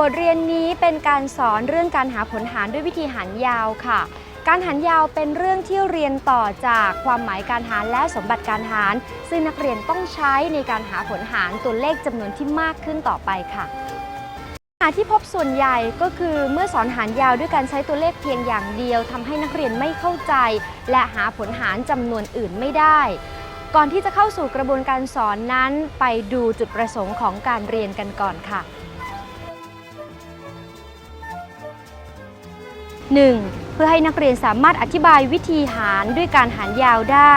บทเรียนนี้เป็นการสอนเรื่องการหาผลหารด้วยวิธีหารยาวค่ะ การหารยาวเป็นเรื่องที่เรียนต่อจากความหมายการหารและสมบัติการหาร ซึ่งนักเรียนต้องใช้ในการหาผลหารตัวเลขจำนวนที่มากขึ้นต่อไปค่ะปัญหาที่พบส่วนใหญ่ก็คือเมื่อสอนหารยาวด้วยการใช้ตัวเลขเพียงอย่างเดียวทำให้นักเรียนไม่เข้าใจ และหาผลหารจำนวนอื่นไม่ได้ ก่อนที่จะเข้าสู่กระบวนการสอนนั้น ไปดูจุดประสงค์ของการเรียนกันก่อนค่ะ 1. เพื่อให้นักเรียนสามารถอธิบายวิธีหารด้วยการหารยาวได้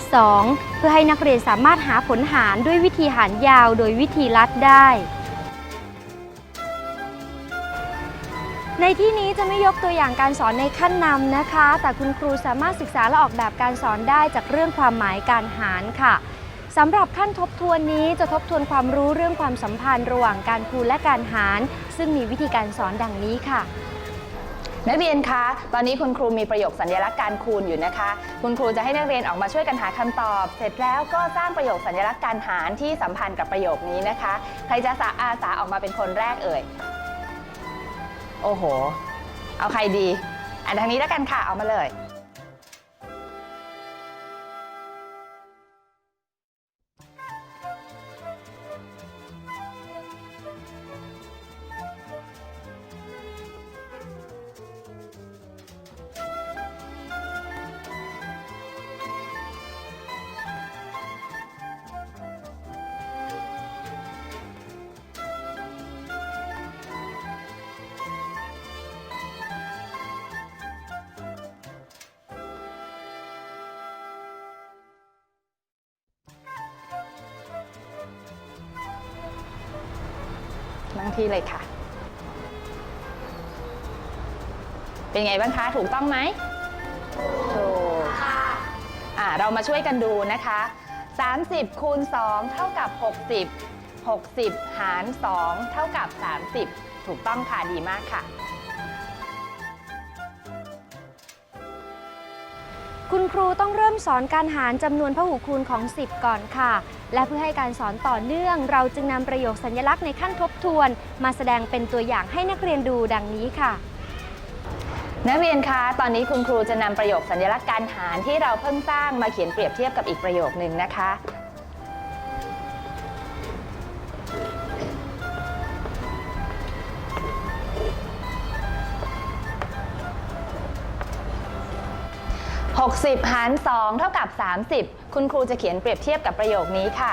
2. เพื่อให้นักเรียนสามารถหาผลหารด้วยวิธีหารยาวโดยวิธีลัดได้ ในที่นี้จะไม่ยกตัวอย่างการสอนในขั้นนำนะคะ แต่คุณครูสามารถศึกษาและออกแบบการสอนได้จากเรื่องความหมายการหารค่ะสำหรับขั้นทบทวนนี้จะทบทวนความรู้เรื่องความสัมพันธ์ระหว่างการคูณและการหาร ซึ่งมีวิธีการสอนดังนี้ค่ะ นักเรียนคะ ตอนนี้คุณครูมีประโยคสัญลักษณ์การคูณอยู่นะคะ คุณครูจะให้นักเรียนออกมาช่วยกันหาคำตอบ เสร็จแล้วก็สร้างประโยคสัญลักษณ์การหารที่สัมพันธ์กับประโยคนี้นะคะ ใครจะสาอาสาออกมาเป็นคนแรกเอ่ย โอ้โห เอาใครดี อันทางนี้แล้วกันค่ะ เอามาเลย นั่งที่เลยค่ะ เป็นไงบ้างคะ ถูกต้องไหมถูกอ่าเรามาช่วยกันดูนะคะ 30คูณ2เท่ากับ 60 60 หาร 2 เท่ากับ 30 ถูกต้องค่ะ ดีมากค่ะ คุณครูต้องเริ่มสอนการหารจำนวนพหูคูณของ 10 ก่อนค่ะ และเพื่อให้การสอนต่อเนื่อง เราจึงนำประโยคสัญลักษณ์ในขั้นทบทวน มาแสดงเป็นตัวอย่างให้นักเรียนดูดังนี้ค่ะ นักเรียนคะ ตอนนี้คุณครูจะนำประโยคสัญลักษณ์การหารที่เราเพิ่งสร้างมาเขียนเปรียบเทียบกับอีกประโยคนึงนะคะ 60 หาร 2 เท่ากับ 30 คุณครูจะเขียนเปรียบเทียบกับประโยคนี้ค่ะ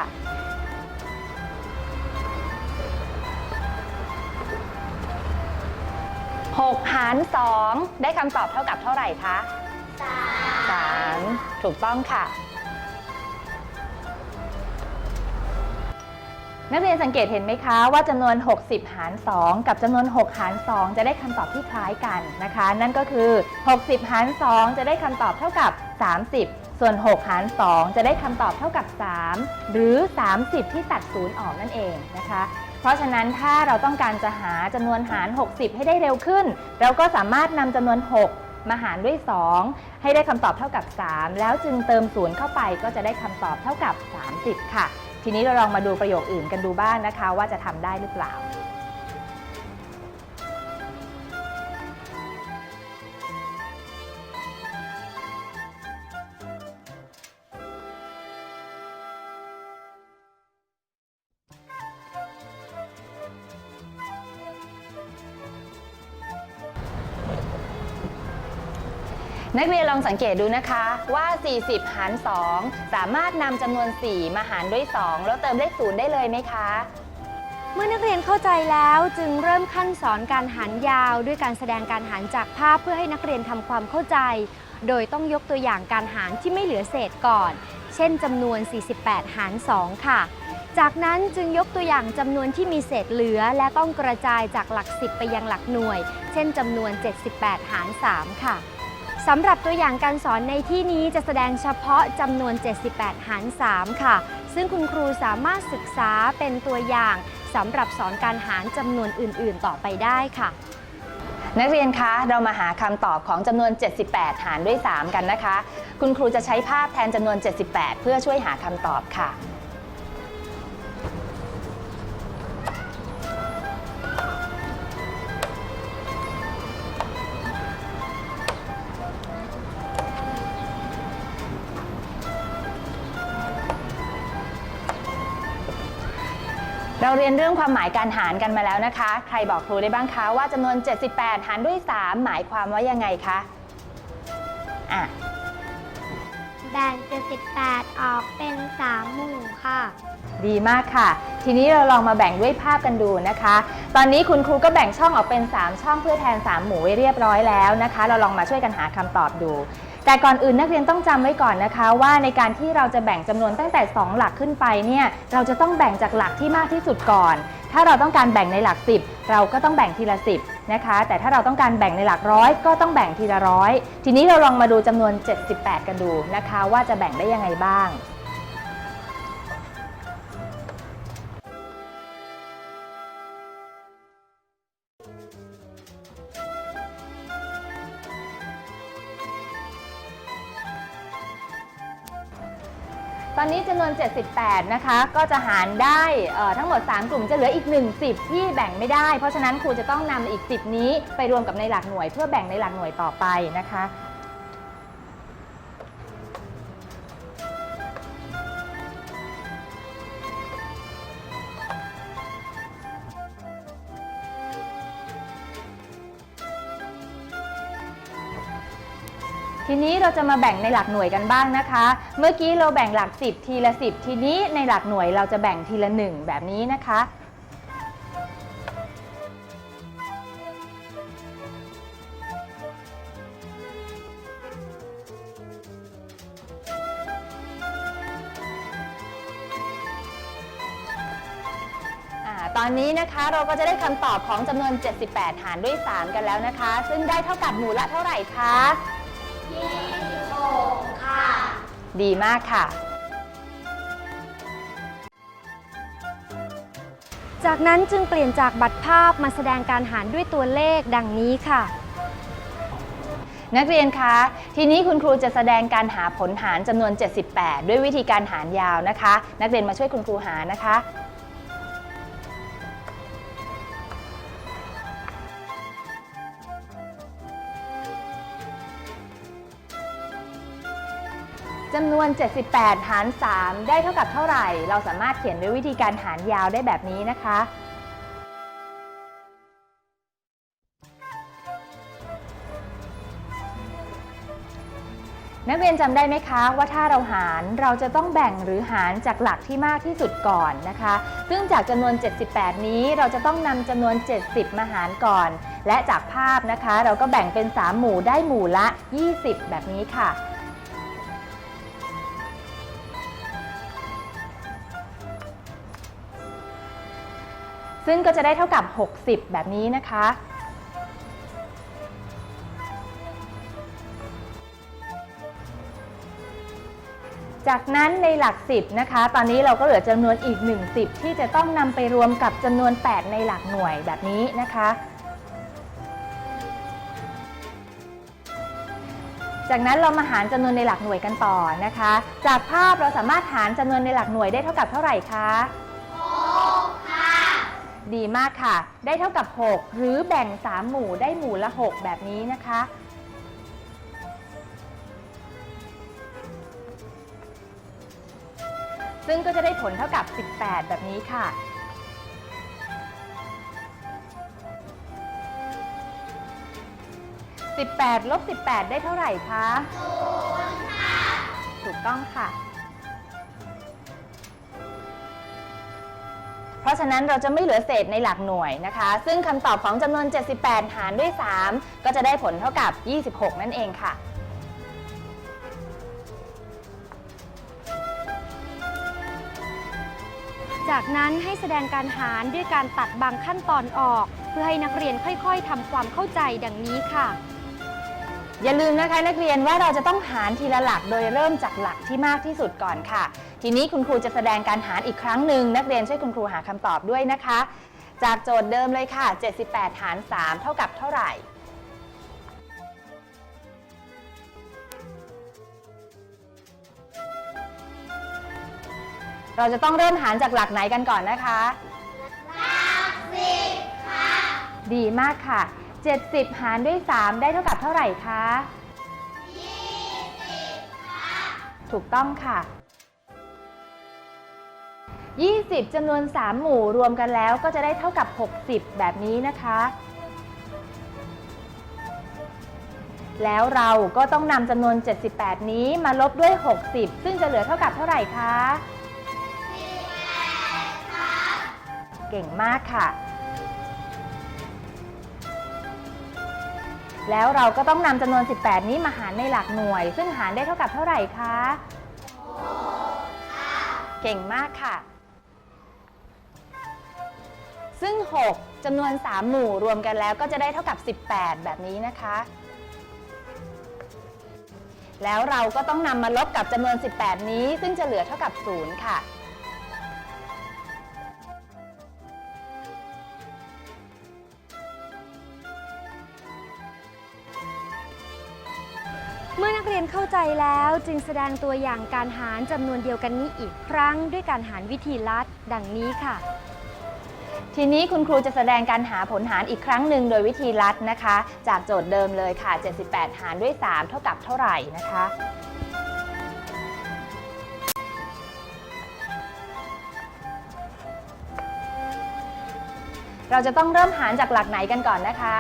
6 หาร 2 ได้คำตอบเท่ากับเท่าไหร่คะ 3 ถูกต้องค่ะ นักเรียนสังเกตเห็นไหมคะว่าจำนวน 60 หาร 2 กับจำนวน 6 หาร 2 จะได้คำตอบที่คล้ายกันนะคะ นั่นก็คือ 60 หาร 2 จะได้คำตอบเท่ากับ 30 ส่วน 6 หาร 2 จะได้คำตอบเท่ากับ 3 หรือ 30 ที่ตัดศูนย์ออกนั่นเองนะคะ เพราะฉะนั้นถ้าเราต้องการจะหาจำนวนหาร 60 ให้ได้เร็วขึ้น เราก็สามารถนำจำนวน 6มาหารด้วย 2 ให้ได้คำตอบเท่ากับ 3 แล้วจึงเติมศูนย์เข้าไปก็จะได้คำตอบเท่ากับ 30 ค่ะ ทีนี้เราลองมาดูประโยคอื่นกันดูบ้างนะคะ ว่าจะทำได้หรือเปล่า นักเรียนลองสังเกตดูนะคะว่า 40 หาร 2 สามารถนำจำนวน 4 มาหารด้วย 2 แล้วเติมเลขศูนย์ได้เลยไหมคะ เมื่อนักเรียนเข้าใจแล้วจึงเริ่มขั้นสอนการหารยาวด้วยการแสดงการหารจากภาพเพื่อให้นักเรียนทำความเข้าใจ โดยต้องยกตัวอย่างการหารที่ไม่เหลือเศษก่อน เช่นจำนวน 48 หาร 2 ค่ะ จากนั้นจึงยกตัวอย่างจำนวนที่มีเศษเหลือ และต้องกระจายจากหลัก 10 ไปยังหลักหน่วย เช่นจำนวน 78 หาร 3 ค่ะ สำหรับตัวอย่างการสอนในที่นี้จะแสดงเฉพาะจำนวน 78 หาร 3 ค่ะ ซึ่งคุณครูสามารถศึกษาเป็นตัวอย่างสำหรับสอนการหารจำนวนอื่น ๆ ต่อไปได้ค่ะ นักเรียนคะเรามาหาคำตอบของจำนวน 78 หารด้วย 3 กันนะคะ คุณครูจะใช้ภาพแทนจำนวน 78 เพื่อช่วยหาคำตอบค่ะ เราเรียนเรื่องความหมายการหารกันมาแล้วนะคะ ใครบอกครูได้บ้างคะว่าจำนวน 78 หารด้วย 3 หมายความว่ายังไงคะอะแบ่ง78 ออกเป็น 3 หมู่ค่ะ ดีมากค่ะ ทีนี้เราลองมาแบ่งด้วยภาพกันดูนะคะ ตอนนี้คุณครูก็แบ่งช่องออกเป็น 3 ช่องเพื่อแทน 3 หมู่ไว้เรียบร้อยแล้วนะคะ เราลองมาช่วยกันหาคำตอบดู แต่ก่อนอื่นนักเรียนต้องจำไว้ก่อนนะคะ ว่าในการที่เราจะแบ่งจำนวนตั้งแต่ 2 หลักขึ้นไปเนี่ยเราจะต้องแบ่งจากหลักที่มากที่สุดก่อน ถ้าเราต้องการแบ่งในหลัก 10 เราก็ต้องแบ่งทีละ 10นะคะ แต่ถ้าเราต้องการแบ่งในหลักร้อยก็ต้องแบ่งทีละร้อยทีนี้เราลองมาดูจำนวน 78 กันดูนะคะ ว่าจะแบ่งได้ยังไงบ้าง นนี้จำนวน78 นะคะ ก็จะหารได้เอ่อทั้งหมด 3 กลุ่มจะเหลืออีก 1 10 ที่แบ่งไม่ได้ เพราะฉะนั้นครูจะต้องนำอีก 10 นี้ไปรวมกับในหลักหน่วย เพื่อแบ่งในหลักหน่วยต่อไปนะคะ นี้เราจะมาแบ่งในหลักหน่วยกันบ้างนะคะ เมื่อกี้เราแบ่งหลัก 10 ทีละ 10 ทีนี้ในหลักหน่วยเราจะแบ่งทีละ 1 แบบนี้นะคะ ตอนนี้นะคะเราก็จะได้คำตอบของจำนวน 78 หารด้วย 3 กันแล้วนะคะ ซึ่งได้เท่ากับหมู่ละเท่าไหร่คะ ดีมากค่ะ จากนั้นจึงเปลี่ยนจากบัตรภาพมาแสดงการหารด้วยตัวเลขดังนี้ค่ะ นักเรียนคะ ทีนี้คุณครูจะแสดงการหาผลหารจำนวน 78 ด้วยวิธีการหารยาวนะคะ นักเรียนมาช่วยคุณครูหานะคะำนวน 78 หาร 3 ได้เท่ากับเท่าไหร่ เราสามารถเขียนด้วยวิธีการหารยาวได้แบบนี้นะคะ นักเรียนจำได้ไหมคะ ว่าถ้าเราหารเราจะต้องแบ่งหรือหารจากหลักที่มากที่สุดก่อนนะคะ ซึ่งจากจำนวน 78 นี้เราจะต้องนำจำนวน 70 มาหารก่อน และจากภาพนะคะ เราก็แบ่งเป็น 3 หมู่ได้หมู่ละ 20 แบบนี้ค่ะ ซึ่งก็จะได้เท่ากับ 60 แบบนี้นะคะ จากนั้นในหลัก 10 นะคะ ตอนนี้เราก็เหลือจำนวนอีก 10 ที่จะต้องนำไปรวมกับจำนวน 8 ในหลักหน่วยแบบนี้นะคะจากนั้นเรามาหารจำนวนในหลักหน่วยกันต่อนะคะ จากภาพเราสามารถหารจำนวนในหลักหน่วยได้เท่ากับเท่าไหร่คะ ดีมากค่ะ ได้เท่ากับ 6 หรือแบ่ง 3 หมู่ได้หมู่ละ 6 แบบนี้นะคะ ซึ่งก็จะได้ผลเท่ากับ 18 แบบนี้ค่ะ 18 ลบ 18 ได้เท่าไหร่คะ0ค่ะถูกต้องค่ะ ราะฉะนั้นเราจะไม่เหลือเศษในหลักหน่วยนะคะ ซึ่งคำตอบของจำนวน 78 หารด้วย 3 ก็จะได้ผลเท่ากับ 26 นั่นเองค่ะ จากนั้นให้แสดงการหารด้วยการตัดบางขั้นตอนออก เพื่อให้นักเรียนค่อยๆทำความเข้าใจดังนี้ค่ะ อย่าลืมนะคะนักเรียนว่าเราจะต้องหารทีละหลักโดยเริ่มจากหลักที่มากที่สุดก่อนค่ะ ทีนี้คุณครูจะแสดงการหารอีกครั้งหนึ่งนักเรียนช่วยคุณครูหาคำตอบด้วยนะคะ จากโจทย์เดิมเลยค่ะ 78 หาร 3 เท่ากับเท่าไหร่ เราจะต้องเริ่มหารจากหลักไหนกันก่อนนะคะหลักสิบค่ะ ดีมากค่ะ 70 หารด้วย 3 ได้เท่ากับเท่าไหร่คะ20ค่ะ ถูกต้องค่ะ 20จำนวน 3 หมู่รวมกันแล้วก็จะได้เท่ากับ 60 แบบนี้นะคะ แล้วเราก็ต้องนำจำนวน 78 นี้มาลบด้วย 60 ซึ่งจะเหลือเท่ากับเท่าไหร่คะเก่งมากค่ะ แล้วเราก็ต้องนำจำนวน 18 นี้มาหารในหลักหน่วย ซึ่งหารได้เท่ากับเท่าไหร่คะ เก่งมากค่ะ ซึ่ง 6จำนวน 3 หมู่รวมกันแล้วก็จะได้เท่ากับ 18 แบบนี้นะคะ แล้วเราก็ต้องนำมาลบกับจำนวน 18 นี้ ซึ่งจะเหลือเท่ากับ 0 ค่ะเมื่อนักเรียนเข้าใจแล้วจึงแสดงตัวอย่างการหารจำนวนเดียวกันนี้อีกครั้งด้วยการหารวิธีลัด ดังนี้ค่ะ ทีนี้คุณครูจะแสดงการหาผลหารอีกครั้งหนึ่งโดยวิธีลัดนะคะ จากโจทย์เดิมเลยค่ะ 78 หารด้วย 3 เท่ากับเท่าไหร่นะคะ เราจะต้องเริ่มหารจากหลักไหนกันก่อนนะคะ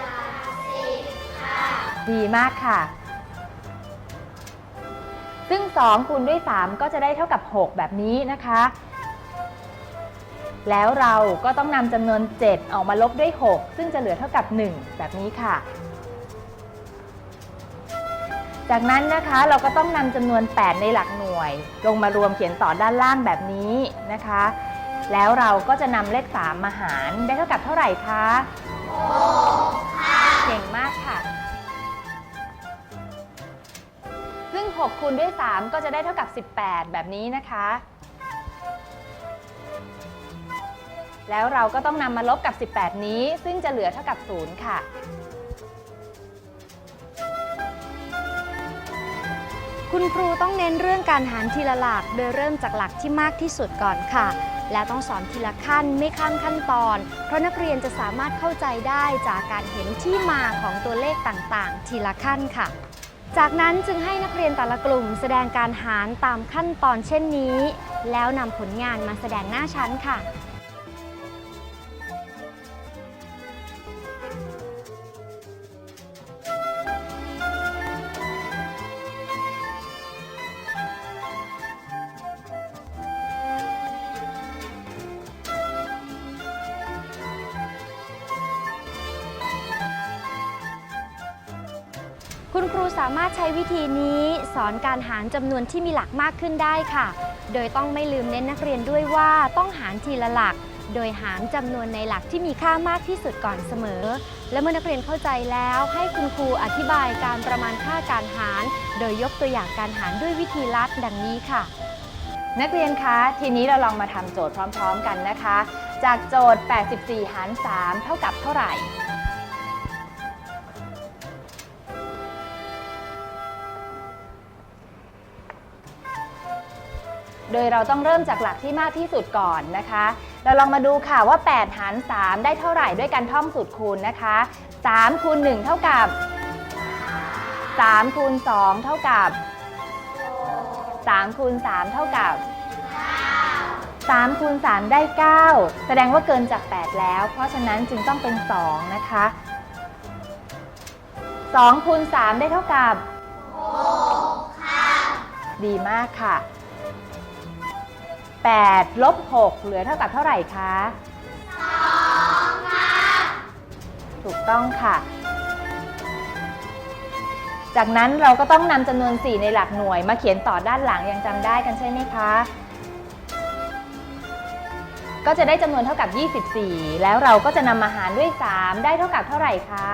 หลักสิบค่ะดีมากค่ะ ซึ่ง 2 คูณด้วย 3 ก็จะได้เท่ากับ 6 แบบนี้นะคะ แล้วเราก็ต้องนำจำนวน 7 ออกมาลบด้วย 6 ซึ่งจะเหลือเท่ากับ 1 แบบนี้ค่ะ จากนั้นนะคะเราก็ต้องนำจำนวน 8 ในหลักหน่วย ลงมารวมเขียนต่อด้านล่างแบบนี้นะคะ แล้วเราก็จะนำเลข 3 มาหารได้เท่ากับเท่าไหร่คะ6ค่ะเก่งมากค่ะ ซึ่ง 6 คูณด้วย 3 ก็จะได้เท่ากับ 18 แบบนี้นะคะ แล้วเราก็ต้องนำมาลบกับ 18 นี้ ซึ่งจะเหลือเท่ากับ 0 ค่ะ คุณครูต้องเน้นเรื่องการหารทีละหลัก โดยเริ่มจากหลักที่มากที่สุดก่อนค่ะ และต้องสอนทีละขั้นไม่ข้ามขั้นตอน เพราะนักเรียนจะสามารถเข้าใจได้จากการเห็นที่มาของตัวเลขต่างๆ ทีละขั้นค่ะจากนั้นจึงให้นักเรียนแต่ละกลุ่มแสดงการหารตามขั้นตอนเช่นนี้ แล้วนำผลงานมาแสดงหน้าชั้นค่ะ ครูสามารถใช้วิธีนี้สอนการหารจำนวนที่มีหลักมากขึ้นได้ค่ะ โดยต้องไม่ลืมเน้นนักเรียนด้วยว่าต้องหารทีละหลัก โดยหารจำนวนในหลักที่มีค่ามากที่สุดก่อนเสมอ และเมื่อนักเรียนเข้าใจแล้ว ให้คุณครูอธิบายการประมาณค่าการหาร โดยยกตัวอย่างการหารด้วยวิธีลัดดังนี้ค่ะ นักเรียนคะทีนี้เราลองมาทำโจทย์พร้อม ๆ กันนะคะ จากโจทย์ 84 หาร 3 เท่ากับเท่าไหร่ โดยเราต้องเริ่มจากหลักที่มากที่สุดก่อนนะคะ เราลองมาดูค่ะว่า 8 หาร 3 ได้เท่าไหร่ด้วยการท่องสูตรคูณนะคะ3คูณ1เท่ากับ3คูณ2เท่ากับ3คูณ3เท่ากับ3คูณ3ได้ 9 แสดงว่าเกินจาก 8 แล้ว เพราะฉะนั้นจึงต้องเป็น 2 นะคะ2คูณ3ได้เท่ากับ6ค่ะ ดีมากค่ะ 8ลบ6เหลือเท่ากับเท่าไหร่คะ2ค่ะถูกต้องค่ะ จากนั้นเราก็ต้องนำจำนวน 4 ในหลักหน่วย มาเขียนต่อด้านหลังยังจำได้กันใช่ไหมคะ ก็จะได้จำนวนเท่ากับ 24 แล้วเราก็จะนำมาหารด้วย 3 ได้เท่ากับเท่าไหร่คะ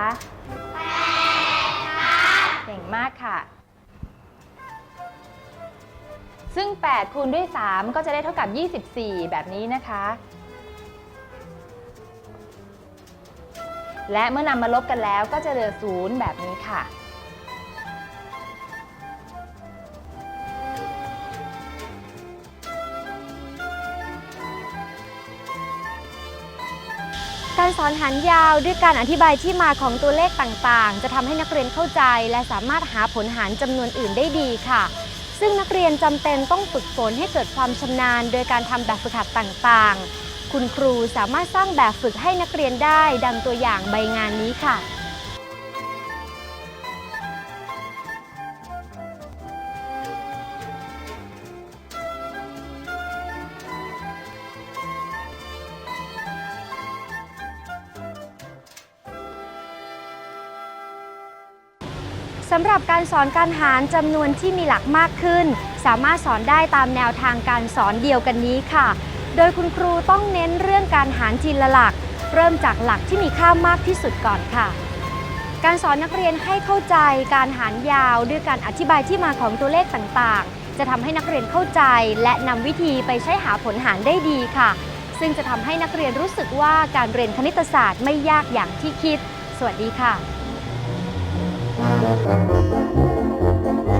8ค่ะเก่งมากค่ะ ซึ่ง 8 คูณด้วย 3 ก็จะได้เท่ากับ 24 แบบนี้นะคะ และเมื่อนำมาลบกันแล้วก็จะเหลือ 0 แบบนี้ค่ะ การสอนหารยาวด้วยการอธิบายที่มาของตัวเลขต่างๆ จะทำให้นักเรียนเข้าใจ และสามารถหาผลหารจำนวนอื่นได้ดีค่ะ ซึ่งนักเรียนจำเป็นต้องฝึกฝนให้เกิดความชำนาญ โดยการทำแบบฝึกหัดต่างๆ คุณครูสามารถสร้างแบบฝึกให้นักเรียนได้ ดังตัวอย่างใบงานนี้ค่ะำหรับการสอนการหารจำนวนที่มีหลักมากขึ้น สามารถสอนได้ตามแนวทางการสอนเดียวกันนี้ค่ะ โดยคุณครูต้องเน้นเรื่องการหารทีละหลัก เริ่มจากหลักที่มีค่ามากที่สุดก่อนค่ะ การสอนนักเรียนให้เข้าใจการหารยาวด้วยการอธิบายที่มาของตัวเลขต่างๆ จะทำให้นักเรียนเข้าใจ และนำวิธีไปใช้หาผลหารได้ดีค่ะ ซึ่งจะทำให้นักเรียนรู้สึกว่าการเรียนคณิตศาสตร์ไม่ยากอย่างที่คิด สวัสดีค่ะ Thank you.